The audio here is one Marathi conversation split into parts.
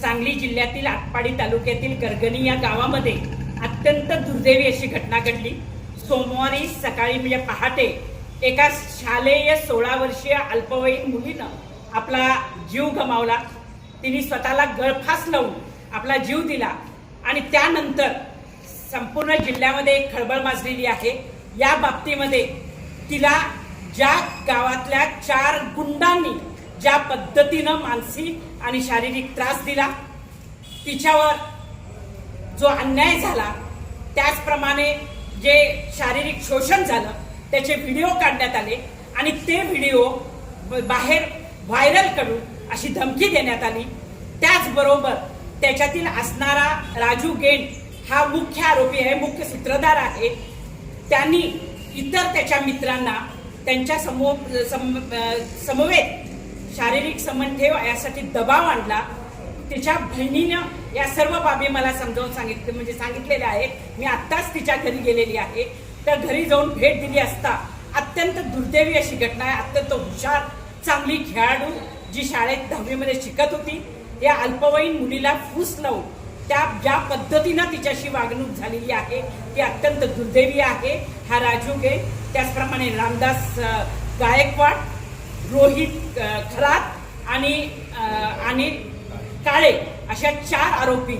सांगली जिल्ह्यातील आतपाडी तालुक्यातील गरगणी या गावामध्ये अत्यंत दुर्दैवी अशी घटना घडली. सोमवारी सकाळी म्हणजे पहाटे एका शालेय सोळा वर्षीय अल्पवयीन मुलीनं आपला जीव गमावला. तिने स्वतःला गळफास लावून आपला जीव दिला आणि त्यानंतर संपूर्ण जिल्ह्यामध्ये एक खळबळ माजलेली आहे. या बाबतीमध्ये तिला ज्या गावातल्या चार गुंडांनी ज्या पद्धतीनं मानसिक आणि शारीरिक त्रास दिला तिच्यावर जो अन्याय झाला त्याचप्रमाणे जे शारीरिक शोषण झालं त्याचे व्हिडिओ काढण्यात आले आणि ते व्हिडिओ बाहेर व्हायरल करून अशी धमकी देण्यात आली. त्याचबरोबर त्याच्यातील असणारा राजू गेंड हा मुख्य आरोपी आहे मुख्य सूत्रधार आहे. त्यांनी इतर त्याच्या मित्रांना त्यांच्या समो सम समवेत शारीरिक संबंध ठेव यासाठी दबाव आणला. तिच्या बहिणीनं या सर्व बाबी मला समजावून सांगितले म्हणजे सांगितलेल्या आहेत. मी आत्ताच तिच्या घरी गेलेली आहे. तर घरी जाऊन भेट दिली असता अत्यंत दुर्दैवी अशी घटना आहे. अत्यंत हुशार चांगली खेळाडू जी शाळेत दहावीमध्ये शिकत होती. या अल्पवयीन मुलीला फूस लावून त्या ज्या पद्धतीनं तिच्याशी वागणूक झालेली आहे ती अत्यंत दुर्दैवी आहे. हा राजू गे त्याचप्रमाणे रामदास गायकवाड रोहित खरात आणि आणि काळे अशा चार आरोपी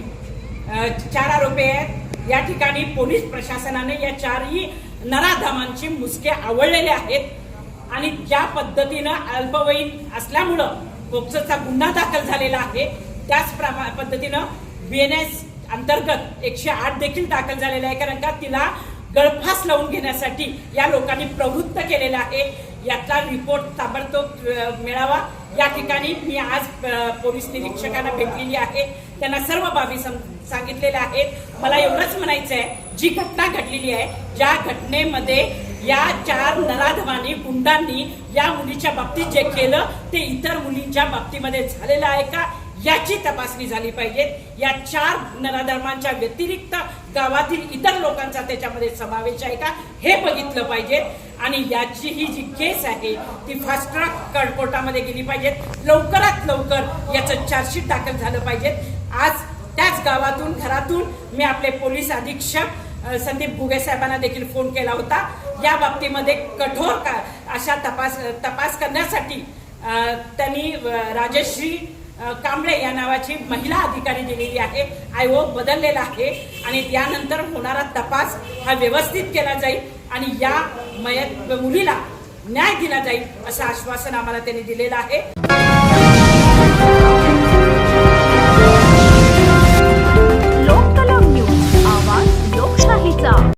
चार आरोपी आहेत. या ठिकाणी पोलीस प्रशासनाने या चारही नराधामांचे मुसके आवडलेले आहेत आणि ज्या पद्धतीनं अल्पवयीन असल्यामुळं पोक्सोचा गुन्हा दाखल झालेला आहे त्याच प्रमा पद्धतीनं बीएनएस अंतर्गत एकशे आठ देखील दाखल झालेला आहे. कारण का तिला गळफास लावून घेण्यासाठी या लोकांनी प्रवृत्त केलेलं आहे. याचा रिपोर्ट ताबडतोब मिळावा. या ठिकाणी मी आज पोलीस निरीक्षकांना भेटलेली आहे. त्यांना सर्व बाबी सम- सांगितलेल्या आहेत. मला एवढंच म्हणायचं आहे जी घटना घडलेली आहे ज्या घटनेमध्ये या चार नराधमांनी गुंडांनी या मुलीच्या बाबतीत जे केलं ते इतर मुलींच्या बाबतीमध्ये झालेलं आहे का? याची तपासणी झाली पाहिजे. या चार नराधर्मांच्या व्यतिरिक्त गावातील इतर लोकांचा त्याच्यामध्ये समावेश आहे का हे बघितलं पाहिजे. आणि याची ही जी केस आहे ती फास्ट ट्रॅक कोर्टामध्ये गेली पाहिजेत लवकरात लवकर याचं चार्जशीट दाखल झालं पाहिजे. आज त्याच गावातून घरातून मी आपले पोलीस अधीक्षक संदीप भुगे साहेबांना देखील फोन केला होता. या बाबतीमध्ये कठोर का अशा तपास तपास करण्यासाठी त्यांनी राजश्री कांबळे या नावाची महिला अधिकारी दिलेली आहे. आयोग बदललेला आहे. आणि त्यानंतर होणारा तपास हा व्यवस्थित केला जाईल आणि या मयत मुलीला न्याय दिला जाईल असं आश्वासन आम्हाला त्यांनी दिलेलं आहे.